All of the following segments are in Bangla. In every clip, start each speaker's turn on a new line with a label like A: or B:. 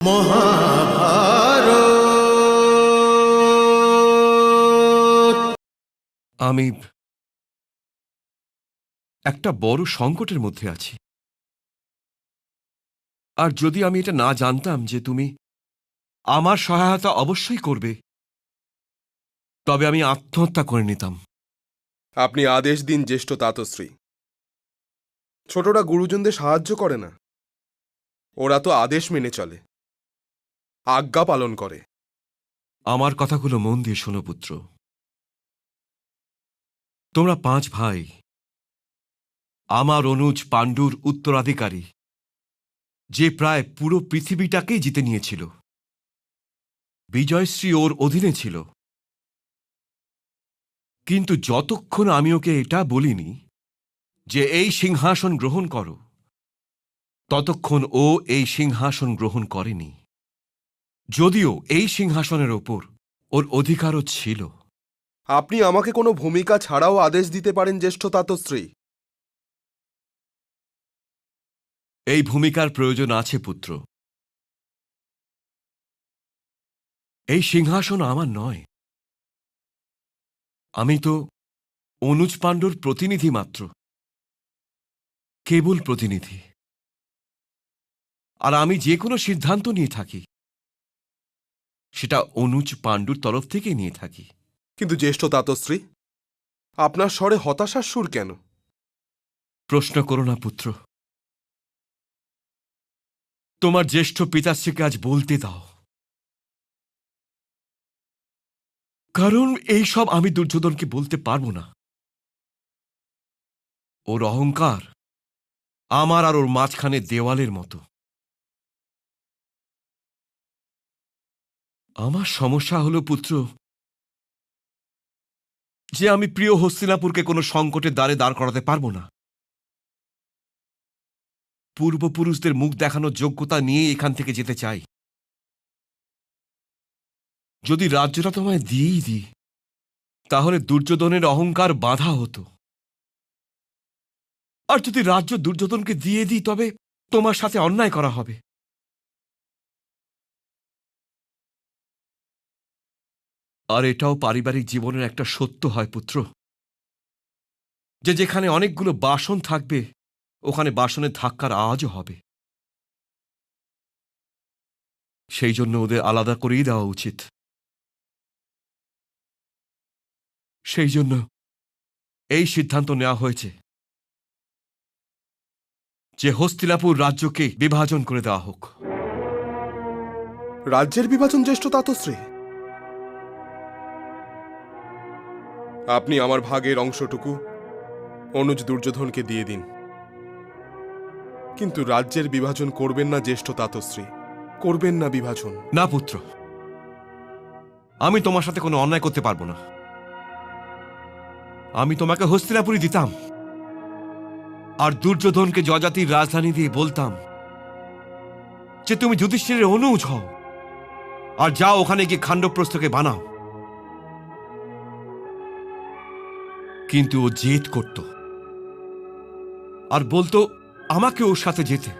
A: আমি একটা বড় সংকটের মধ্যে আছি। আর যদি আমি এটা না জানতাম যে তুমি আমার সহায়তা অবশ্যই করবে তবে আমি আত্মহত্যা করে নিতাম।
B: আপনি আদেশ দিন জ্যেষ্ঠ তাতশ্রী। ছোটরা গুরুজনদের সাহায্য করে না। ওরা তো আদেশ মেনে চলে। আজ্ঞা পালন করে।
A: আমার কথাগুলো মন দিয়ে শোনো পুত্র। তোমরা পাঁচ ভাই। আমার অনুজ পাণ্ডুর উত্তরাধিকারী, যে প্রায় পুরো পৃথিবীটাকেই জিতে নিয়েছিল। বিজয়শ্রী ওর অধীনে ছিল। কিন্তু যতক্ষণ আমি ওকে এটা বলিনি, যে এই সিংহাসন গ্রহণ করো, ততক্ষণ ও এই সিংহাসন গ্রহণ করেনি। যদিও এই সিংহাসনের ওপর ওর অধিকারও ছিল।
B: আপনি আমাকে কোনো ভূমিকা ছাড়াও আদেশ দিতে পারেন জ্যেষ্ঠ তাতশ্রী
A: এই ভূমিকার প্রয়োজন আছে পুত্র। এই সিংহাসন আমার নয়। আমি তো অনুজ পাণ্ডুর প্রতিনিধি মাত্র। কেবল প্রতিনিধি। আর আমি যে কোনো সিদ্ধান্ত নিয়ে থাকি। সেটা অনুজ পাণ্ডুর তরফ থেকে নিয়ে থাকি।
B: কিন্তু জ্যেষ্ঠ তাতশ্রী আপনার স্বরে হতাশার সুর কেন?
A: প্রশ্ন করো না পুত্র। তোমার জ্যেষ্ঠ পিতাশ্রীকে আজ বলতে দাও। কারণ এই সব আমি দুর্যোধনকে বলতে পারব না। ওর অহংকার আমার আর ওর মাঝখানে দেওয়ালের মতো। আমার সমস্যা হলো পুত্র। যে আমি প্রিয় হস্তিনাপুরকে কোনো সংকটের দ্বারে দাঁড় করাতে পারব না। পূর্বপুরুষদের মুখ দেখানোর যোগ্যতা নিয়ে এখান থেকে যেতে চাই। যদি রাজ্যটা তোমায় দিয়েই দিই, তাহলে দুর্যোধনের অহংকার বাধা হতো। আর যদি রাজ্য দুর্যোধনকে দিয়ে দিই, তবে তোমার সাথে অন্যায় করা হবে। আর এটাও পারিবারিক জীবনের একটা সত্য হয়, পুত্র। যে যেখানে অনেকগুলো বাসন থাকবে, ওখানে বাসনের ধাক্কার আওয়াজও হবে। সেই জন্য ওদের আলাদা করেই দেওয়া উচিত। সেই জন্য এই সিদ্ধান্ত নেওয়া হয়েছে যে হস্তিলাপুর রাজ্যকে বিভাজন করে দেওয়া হোক।
B: রাজ্যের বিভাজন জ্যেষ্ঠ তাতশ্রী আপনি আমার ভাগের অংশটুকু অনুজ দুর্যোধনকে দিয়ে দিন। কিন্তু রাজ্যের বিভাজন করবেন না জ্যেষ্ঠ তাতশ্রী করবেন না বিভাজন।
A: না, পুত্র। আমি তোমার সাথে কোনো অন্যায় করতে পারব না। আমি তোমাকে হস্তিনাপুরি দিতাম। আর দুর্যোধনকে জজাতির রাজধানী দিয়ে বলতাম যে তুমি যুধিষ্ঠিরের অনুজ হও। আর যাও ওখানে গিয়ে খাণ্ডপ্রস্থকে বানাও। কিন্তু ও জেদ করত। আর বলতো, আমাকে ওর সাথে যেতে।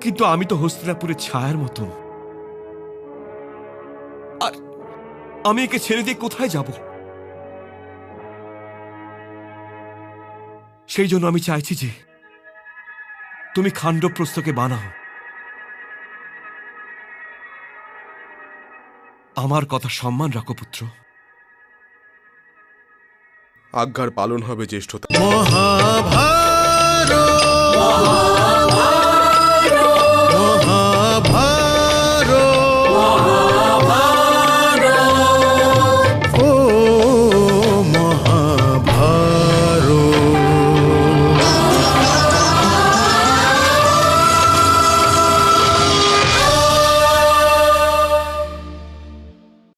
A: কিন্তু আমি তো হস্তিনাপুরের ছায়ার মতন। আর আমি একে ছেড়ে দিয়ে কোথায় যাব? সেই জন্য আমি চাইছি যে তুমি খাণ্ডপ্রস্থকে বানাও। আমার কথা সম্মান রাখো পুত্র।
B: আজ্ঞার পালন হবে জ্যেষ্ঠ তা-
C: মহাভারত